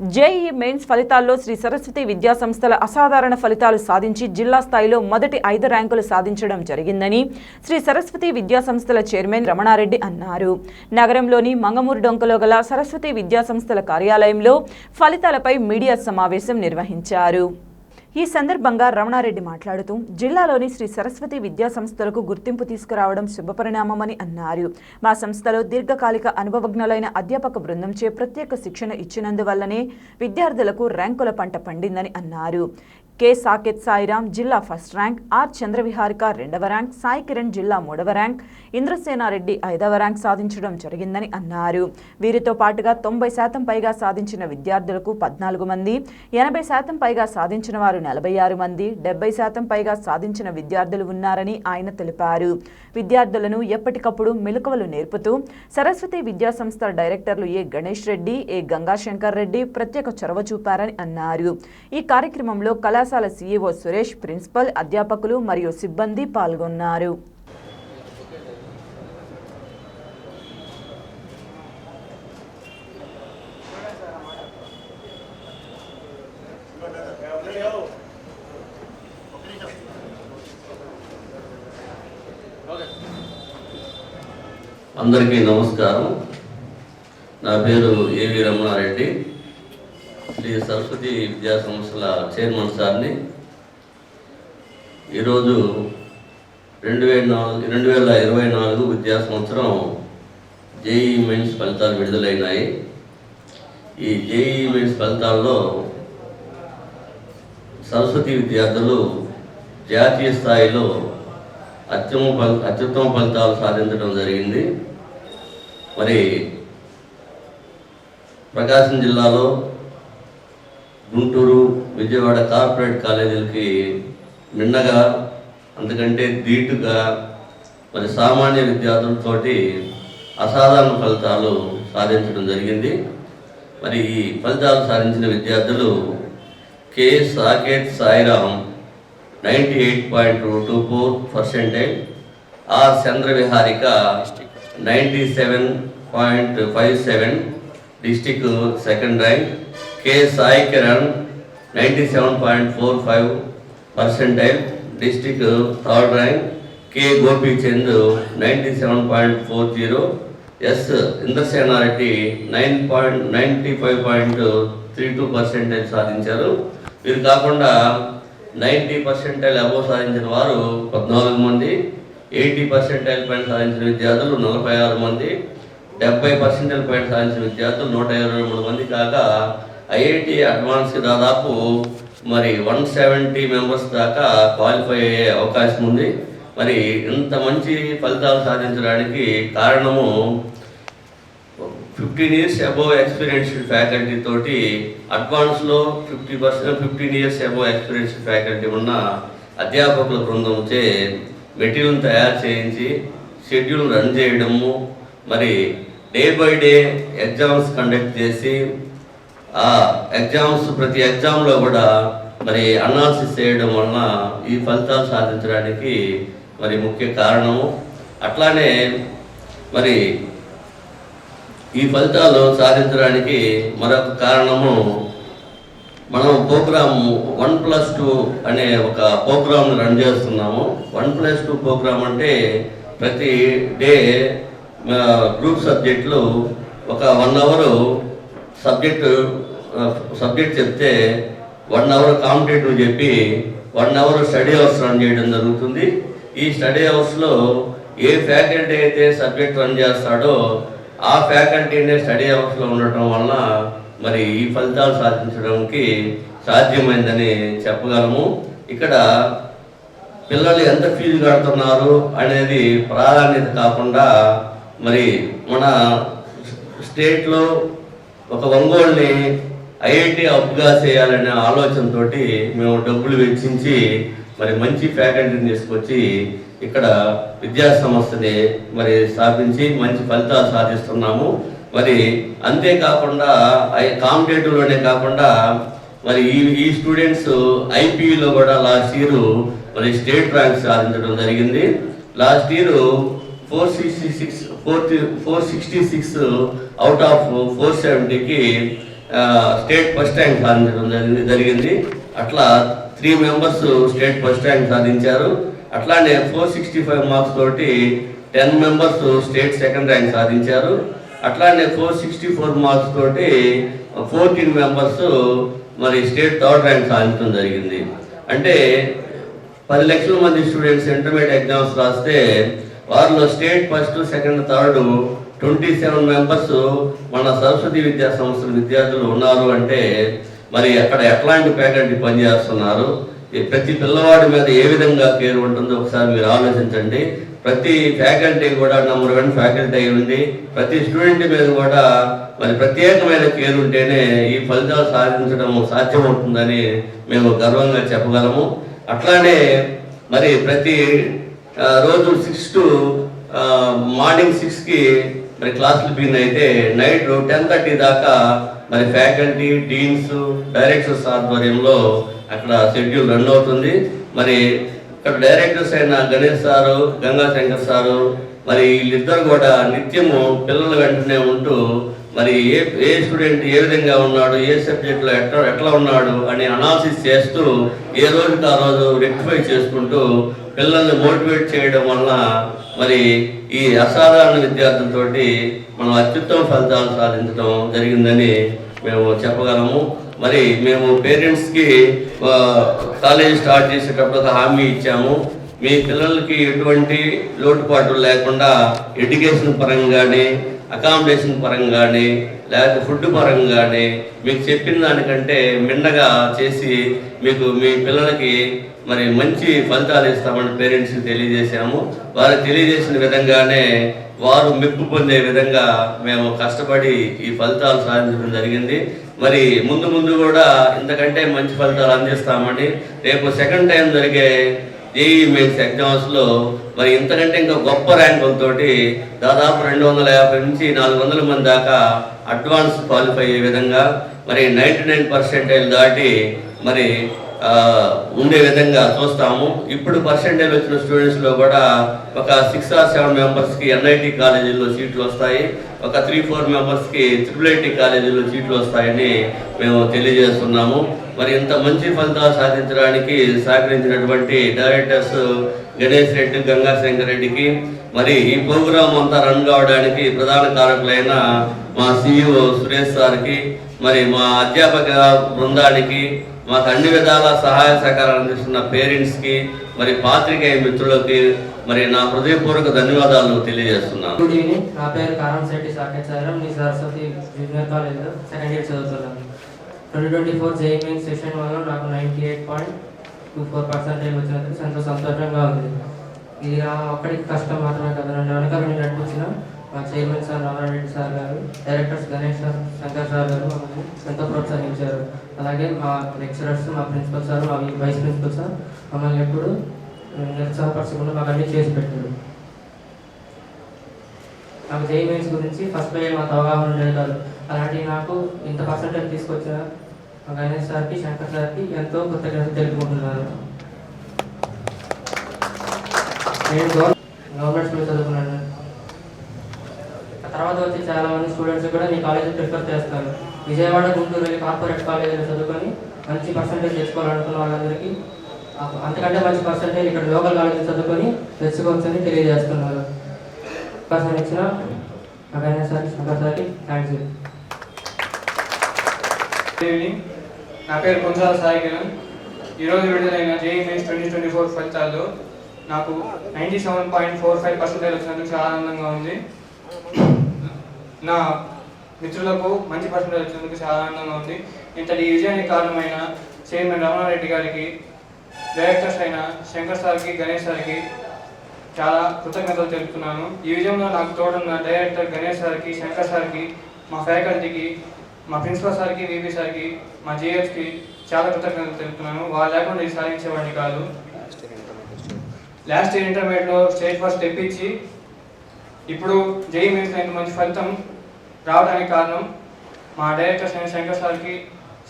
JEE mains ఫలితాల్లో శ్రీ సరస్వతి విద్యా సంస్థల అసాధారణ ఫలితాలు సాధించి జిల్లా స్థాయిలో మొదటి ఐదు ర్యాంకులు సాధించడం జరిగిందని శ్రీ సరస్వతి విద్యాసంస్థల చైర్మన్ రమణారెడ్డి అన్నారు. నగరంలోని మంగమూరు డొంకలో గల సరస్వతి విద్యాసంస్థల కార్యాలయంలో ఫలితాలపై మీడియా సమావేశం నిర్వహించారు. ఈ సందర్భంగా రమణారెడ్డి మాట్లాడుతూ జిల్లాలోని శ్రీ సరస్వతి విద్యా సంస్థలకు గుర్తింపు తీసుకురావడం శుభపరిణామమని అన్నారు. మా సంస్థలో దీర్ఘకాలిక అనుభవజ్ఞులైన అధ్యాపక బృందంచే ప్రత్యేక శిక్షణ ఇచ్చినందువల్లనే విద్యార్థులకు ర్యాంకుల పంట పండిందని అన్నారు. కె. సాకేత్ సాయిరాం జిల్లా ఫస్ట్ ర్యాంక్ ఆర్. చంద్రవిహారిక రెండవ ర్యాంక్ సాయి కిరణ్ జిల్లా మూడవ ర్యాంక్ ఇంద్రసేనారెడ్డి ఐదవ ర్యాంక్ సాధించడం జరిగిందని అన్నారు. వీరితో పాటుగా తొంభై శాతం పైగా సాధించిన విద్యార్థులకు పద్నాలుగు మంది ఎనభై శాతం పైగా సాధించిన వారు నలభై ఆరు మంది డెబ్బై శాతం పైగా సాధించిన విద్యార్థులు ఉన్నారని ఆయన తెలిపారు. విద్యార్థులను ఎప్పటికప్పుడు మెలకువలు నేర్పుతూ సరస్వతి విద్యా సంస్థ డైరెక్టర్లు ఏ గణేష్ రెడ్డి ఏ గంగాశంకర్ రెడ్డి ప్రత్యేక చొరవ చూపారని అన్నారు. ఈ కార్యక్రమంలో కళాశాల సీఈఓ సురేష్ ప్రిన్సిపల్ అధ్యాపకులు మరియు సిబ్బంది పాల్గొన్నారు. అందరికీ నమస్కారం. నా పేరు ఏవి రమణారెడ్డి. శ్రీ సరస్వతి విద్యా సంస్థల చైర్మన్ సార్ని. ఈరోజు రెండు వేల నాలుగు రెండు వేల ఇరవై నాలుగు విద్యా సంవత్సరం జేఈ మెయిన్స్ ఫలితాలు విడుదలైనాయి. ఈ జేఈ మెయిన్స్ ఫలితాల్లో సరస్వతి విద్యార్థులు జాతీయ స్థాయిలో అత్యుమ ఫలి అత్యుత్తమ ఫలితాలు సాధించడం జరిగింది. మరి ప్రకాశం జిల్లాలో గుంటూరు విజయవాడ కార్పొరేట్ కాలేజీలకి నిన్నగా అంతకంటే ధీటుగా మరి సామాన్య విద్యార్థులతోటి అసాధారణ ఫలితాలు సాధించడం జరిగింది. మరి ఈ ఫలితాలు సాధించిన విద్యార్థులు K Saketh Sairam ninety eight point two four percentage R Chandravariharika ninety seven point five seven district second rank. K Sai Kiran ninety seven point four five percentile district third rank. K Gopichand ninety seven point four zero. S Indrasenareddy nine point ninety five point three two percentage సాధించారు. వీరు కాకుండా ninety percentile above సాధించిన వారు పద్నాలుగు మంది. Eighty percentile point సాధించిన విద్యార్థులు నలభై ఆరు మంది డెబ్బై పర్సెంటైల్ పాయింట్ సాధించిన విద్యార్థులు నూట ఇరవై మూడు మంది కాగా ఐఐటి అడ్వాన్స్కి దాదాపు మరి వన్ సెవెంటీ మెంబర్స్ దాకా క్వాలిఫై అయ్యే అవకాశం ఉంది. మరి ఇంత మంచి ఫలితాలు సాధించడానికి కారణము fifteen years above experienced faculty తోటి అడ్వాన్స్లో fifty percent fifteen years above experienced faculty ఉన్న అధ్యాపకుల బృందంచే మెటీరియల్ తయారు చేయించి షెడ్యూల్ రన్ చేయడము మరి day by day exams conduct చేసి ఆ ఎగ్జామ్స్ ప్రతి ఎగ్జామ్లో కూడా మరి అనాలసిస్ చేయడం వలన ఈ ఫలితాలు సాధించడానికి మరి ముఖ్య కారణము. అట్లానే మరి ఈ ఫలితాలు సాధించడానికి మరొక కారణము మనం ప్రోగ్రామ్ వన్ ప్లస్ టూ అనే ఒక ప్రోగ్రామ్ రన్ చేస్తున్నాము. వన్ ప్లస్ టూ ప్రోగ్రామ్ అంటే ప్రతి డే గ్రూప్ సబ్జెక్టులు ఒక వన్ అవరు సబ్జెక్టు సబ్జెక్ట్ చెప్తే వన్ అవర్ కాంపిటేటివ్ చెప్పి one hour study hours run చేయడం జరుగుతుంది. ఈ స్టడీ అవర్స్లో ఏ ఫ్యాకల్టీ అయితే సబ్జెక్ట్ రన్ చేస్తాడో ఆ ఫ్యాకల్టీనే స్టడీ అవర్స్లో ఉండటం వలన మరి ఈ ఫలితాలు సాధించడానికి సాధ్యమైందని చెప్పగలము. ఇక్కడ పిల్లలు ఎంత ఫీజు కడుతున్నారు అనేది ప్రాధాన్యత కాకుండా మరి మన స్టేట్లో ఒక ఒంగోలుని ఐఐటి అప్గా చేయాలనే ఆలోచనతోటి మేము డబ్బులు వెచ్చించి మరి మంచి ఫ్యాకల్టీని తీసుకొచ్చి ఇక్కడ విద్యా సంస్థని మరి స్థాపించి మంచి ఫలితాలు సాధిస్తున్నాము. మరి అంతేకాకుండా ఐ కాంపిటేటివ్లోనే కాకుండా మరి ఈ ఈ స్టూడెంట్స్ ఐపీలో కూడా లాస్ట్ ఇయర్ మరి స్టేట్ ర్యాంక్ సాధించడం జరిగింది. Last year four sixty six four four sixty six out of four సెవెంటీకి state first rank సాధించడం జరిగింది జరిగింది. అట్లా three members state first rank సాధించారు. అట్లానే ఫోర్ సిక్స్టీ ఫైవ్ మార్క్స్ తోటి ten members state second rank సాధించారు. అట్లానే ఫోర్ సిక్స్టీ ఫోర్ మార్క్స్ తోటి ఫోర్టీన్ మెంబర్స్ మరి స్టేట్ థర్డ్ ర్యాంక్ సాధించడం జరిగింది. అంటే పది లక్షల మంది స్టూడెంట్స్ ఇంటర్మీడియట్ ఎగ్జామ్స్ రాస్తే వారిలో state first second third twenty seven members మన సరస్వతి విద్యా సంస్థల విద్యార్థులు ఉన్నారు అంటే మరి అక్కడ ఎట్లాంటి ఫ్యాకల్టీ పనిచేస్తున్నారు? ప్రతి పిల్లవాడి మీద ఏ విధంగా కేర్ ఉంటుందో ఒకసారి మీరు ఆలోచించండి. ప్రతి ఫ్యాకల్టీ కూడా నంబర్ వన్ ఫ్యాకల్టీ అయి ఉండి ప్రతి స్టూడెంట్ మీద కూడా మరి ప్రత్యేకమైన కేర్ ఉంటేనే ఈ ఫలితాలు సాధించడం సాధ్యమవుతుందని మేము గర్వంగా చెప్పగలము. అట్లానే మరి ప్రతి రోజు సిక్స్ టు మార్నింగ్ సిక్స్కి మరి క్లాసులు బిగిన్ అయితే నైట్ టెన్ థర్టీ దాకా మరి ఫ్యాకల్టీ డీన్స్ డైరెక్టర్స్ ఆధ్వర్యంలో అక్కడ షెడ్యూల్ రన్ అవుతుంది. మరి ఇక్కడ డైరెక్టర్స్ అయిన గణేష్ సారు గంగా శంకర్ సారు మరి వీళ్ళిద్దరు కూడా నిత్యము పిల్లల వెంటనే ఉంటూ మరి ఏ ఏ స్టూడెంట్ ఏ విధంగా ఉన్నాడు ఏ సబ్జెక్ట్లో ఎట్లా ఎట్లా ఉన్నాడు అని అనాలిసిస్ చేస్తూ ఏ రోజుకి ఆ రోజు రెక్టిఫై చేసుకుంటూ పిల్లల్ని మోటివేట్ చేయడం వలన మరి ఈ అసాధారణ విద్యార్థులతోటి మనం అత్యుత్తమ ఫలితాలు సాధించడం జరిగిందని మేము చెప్పగలము. మరి మేము పేరెంట్స్కి కాలేజ్ స్టార్ట్ చేసేటప్పుడు హామీ ఇచ్చాము. మీ పిల్లలకి ఎటువంటి లోటుపాట్లు లేకుండా ఎడ్యుకేషన్ పరంగానే అకామిడేషన్ పరంగానే లేకపోతే ఫుడ్ పరంగానే మీకు చెప్పిన దానికంటే మిన్నగా చేసి మీకు మీ పిల్లలకి మరి మంచి ఫలితాలు ఇస్తామని పేరెంట్స్కి తెలియజేశాము. వారు తెలియజేసిన విధంగానే వారు మెప్పు పొందే విధంగా మేము కష్టపడి ఈ ఫలితాలు సాధించడం జరిగింది. మరి ముందు ముందు కూడా ఇంతకంటే మంచి ఫలితాలు అందిస్తామండి. రేపు సెకండ్ టైం జరిగే జేఈ మెయిన్స్ ఎగ్జామ్స్లో మరి ఇంతకంటే ఇంకా గొప్ప ర్యాంకులతోటి దాదాపు రెండు వందల యాభై నుంచి నాలుగు వందల మంది దాకా అడ్వాన్స్ క్వాలిఫై అయ్యే విధంగా మరి నైంటీ నైన్ పర్సెంటేజ్ దాటి మరి ఉండే విధంగా చూస్తాము. ఇప్పుడు పర్సెంటేజ్ వచ్చిన స్టూడెంట్స్లో కూడా ఒక సిక్స్ ఆర్ సెవెన్ మెంబర్స్కి ఎన్ఐటి కాలేజీల్లో సీట్లు వస్తాయి. ఒక త్రీ ఫోర్ మెంబర్స్కి త్రిపుల్ ఐటీ కాలేజీల్లో సీట్లు వస్తాయని మేము తెలియజేస్తున్నాము. మరి ఇంత మంచి ఫలితాలు సాధించడానికి సహకరించినటువంటి డైరెక్టర్స్ గణేష్ రెడ్డి గంగాశంకర్ రెడ్డికి మరి ఈ ప్రోగ్రాం అంతా రన్ కావడానికి ప్రధాన కారకులైన మా సిఇఓ సురేష్ సార్కి మరి మా అధ్యాపక బృందానికి మాకు అన్ని విధాల సహాయ సహకారాలు అందిస్తున్న పేరెంట్స్కి మరి పాత్రికేయ మిత్రులకి మరి నా హృదయపూర్వక ధన్యవాదాలు తెలియజేస్తున్నాను. Good evening. నా పేరు కారం శెట్టి సాకేత్ మీ సరస్వతి జూనియర్ కాలేజ్లో సెకండ్ ఇయర్ చదువుతున్నాను. Twenty twenty four JEE main session వల్ల నాకు ninety eight point two four percentage వచ్చినందుకు ఎంతో సంతోషంగా ఉంది. ఇది నా ఒక్కడికి కష్టం మాత్రమే కదా. వెనక నుండి నడిపించిన మా చైర్మన్ సార్ రామారెడ్డి సార్ గారు directors Ganesh sir Shankar sir గారు మమ్మల్ని ఎంతో ప్రోత్సహించారు. అలాగే మా లెక్చరర్స్ మా ప్రిన్సిపల్ సార్ మా వైస్ ప్రిన్సిపల్ సార్ మమ్మల్ని ఎప్పుడు నిరుత్సాహపరచకుండా మాకు అన్ని చేసి పెట్టారు. నాకు జేఈ మెయిన్స్ గురించి ఫస్ట్లో మాకు అవగాహన ఉండేది కాదు. అలాంటివి నాకు ఇంత పర్సంటేజ్ తీసుకొచ్చిన మా గణేష్ సార్కి శంకర్ సార్కి ఎంతో కృతజ్ఞత తెలుపుకుంటున్నాను. నేను గవర్నమెంట్ స్కూల్ చదువుకున్నాను. ఆ తర్వాత వచ్చి చాలా మంది స్టూడెంట్స్ కూడా మీ కాలేజీ ప్రిఫర్ చేస్తారు. విజయవాడ గుంటూరు వెళ్ళి కార్పొరేట్ కాలేజీలో చదువుకొని మంచి పర్సెంటేజ్ తెచ్చుకోవాలనుకున్న వాళ్ళందరికీ అంతకంటే మంచి పర్సెంటేజ్ ఇక్కడ లోకల్ కాలేజీ చదువుకొని తెచ్చుకోవచ్చని తెలియజేస్తున్నారు. అవకాశం ఇచ్చిన అగైనా సార్ శంకర్ సార్కి థ్యాంక్స్ నా పేరు కొంచాల సాయి కిరణ్. ఈరోజు విడుదలైన JEE mains twenty twenty four ఫలితాల్లో నాకు ninety seven point four five percentage వచ్చినందుకు చాలా ఆనందంగా ఉంది. నా మిత్రులకు మంచి పర్సెంటేజ్ వచ్చినందుకు చాలా ఆనందంగా ఉంది. ఇంతటి విజయానికి కారణమైన చైర్మన్ రమణారెడ్డి గారికి డైరెక్టర్స్ అయిన శంకర్ సార్కి గణేష్ సార్కి చాలా కృతజ్ఞతలు తెలుపుతున్నాను. ఈ విజయంలో నాకు తోడున్న డైరెక్టర్ గణేష్ సార్కి శంకర్ సార్కి మా ఫ్యాకల్టీకి మా ప్రిన్సిపల్ సార్కి వీపీ సార్కి మా జిఎస్కి చాలా కృతజ్ఞతలు తెలుపుతున్నాను. వాళ్ళు లేకుండా ఇది సాధించేవాడిని కాదు. లాస్ట్ ఇయర్ ఇంటర్మీడియట్లో స్టేట్ ఫస్ట్ తెప్పించి ఇప్పుడు జేఈ మెయిన్స్ మంచి ఫలితం రావడానికి కారణం మా డైరెక్టర్ అయిన శంకర్ సార్కి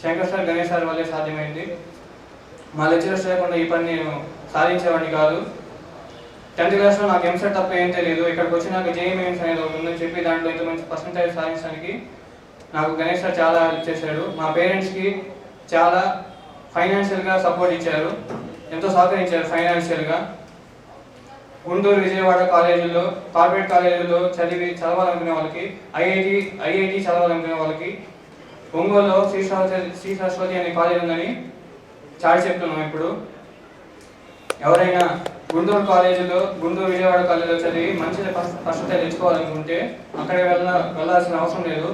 శంకర్ సార్ గణేష్ సార్ వల్లే సాధ్యమైంది. మా లెక్చరర్స్ లేకుండా ఈ పని నేను సాధించేవాడిని కాదు. టెన్త్ క్లాస్లో నాకు ఎంసెట్ తప్ప ఏం తెలియదు. ఇక్కడికి వచ్చి నాకు జేఈ మెయిన్స్ అనేది ఒకటి ఉందని చెప్పి దాంట్లో ఇంత మంచి పర్సంటేజ్ సాధించడానికి నాకు గణేష్ సార్ చాలా హెల్ప్ చేశాడు. మా పేరెంట్స్కి చాలా ఫైనాన్షియల్గా సపోర్ట్ ఇచ్చారు. ఎంతో సహకరించారు ఫైనాన్షియల్గా గుంటూరు విజయవాడ కాలేజీలో కార్పొరేట్ కాలేజీలో చదివి చదవాలనుకునే వాళ్ళకి ఐఐటి ఐఐటి చదవాలనుకునే వాళ్ళకి ఒంగోలులో శ్రీ సరస్వతి శ్రీ సరస్వతి అనే కాలేజ్ ఉందని చాటి చెప్తున్నాం ఇప్పుడు. ఎవరైనా గుంటూరు కాలేజీలో గుంటూరు విజయవాడ కాలేజీలో చదివి మంచి పర్సంటేజ్ తెచ్చుకోవాలనుకుంటే అక్కడే వెళ్ళ వెళ్ళాల్సిన అవసరం లేదు.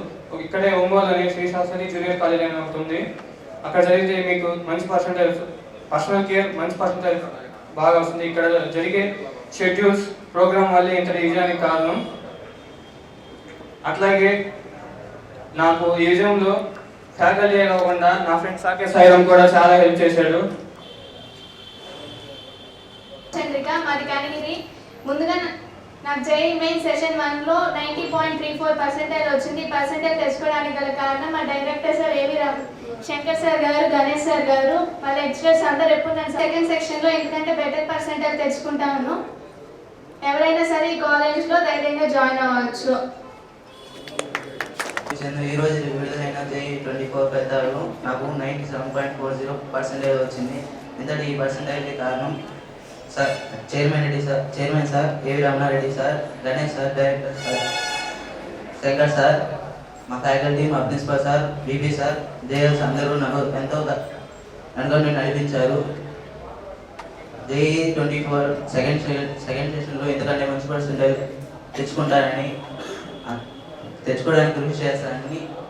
ఇక్కడే ఒంగోలు అనే శ్రీ సరస్వతి జూనియర్ కాలేజ్ అని ఒకటి ఉంది. అక్కడ చదివితే మీకు మంచి పర్సంటేజ్ పర్సనల్ కేర్ మంచి పర్సంటేజ్ బాగా వస్తుంది. ఇక్కడ జరిగే షెడ్యూల్స్ ప్రోగ్రామ్ వల్లే ఇంత విజయానికి కారణం. అట్లాగే నాకు ఈ విజయంలో ఫ్యాకల్టీ కాకుండా నా ఫ్రెండ్ సాకేత్ సాయిరామ్ కూడా చాలా హెల్ప్ చేశాడు. చంద్రిక మాది కనిగిరి. ముందుగా నాకు జేఈ మెయిన్ సెషన్ వన్లో ninety point three four percentage వచ్చింది. పర్సెంటేజ్ తెచ్చుకోవడానికి గల కారణం మా డైరెక్టర్ సార్ ఏవి రామ్ శంకర్ సార్ గారు గణేష్ సార్ గారు వాళ్ళ లెక్చరర్స్ అందరు ఎప్పుడు నేను సెకండ్ సెక్షన్లో ఎందుకంటే బెటర్ పర్సెంటేజ్ తెచ్చుకుంటాను. ఎవరైనా సరే ఈ కాలేజ్లో ధైర్యంగా జాయిన్ అవ్వచ్చు. విషయంలో ఈ రోజు విడుదలైన జేఈ ట్వంటీ ఫోర్ ఫలితాలలో నాకు ninety seven point four zero percentage వచ్చింది. ఇంతటి ఈ పర్సెంటేజ్కి కారణం sir chairman Reddy sir chairman sir AV Ramanareddy sir Ganesh sir director sir Shekar sir మా ఫ్యాకల్టీ మా principal sir BB sir JLs అందరూ నాకు ఎంతో నన్ను నడిపించారు. JEE twenty four second second సెషన్లో ఎందుకంటే మంచి పర్సెంటేజ్ తెచ్చుకుంటారని తెచ్చుకోవడానికి కృషి చేస్తానని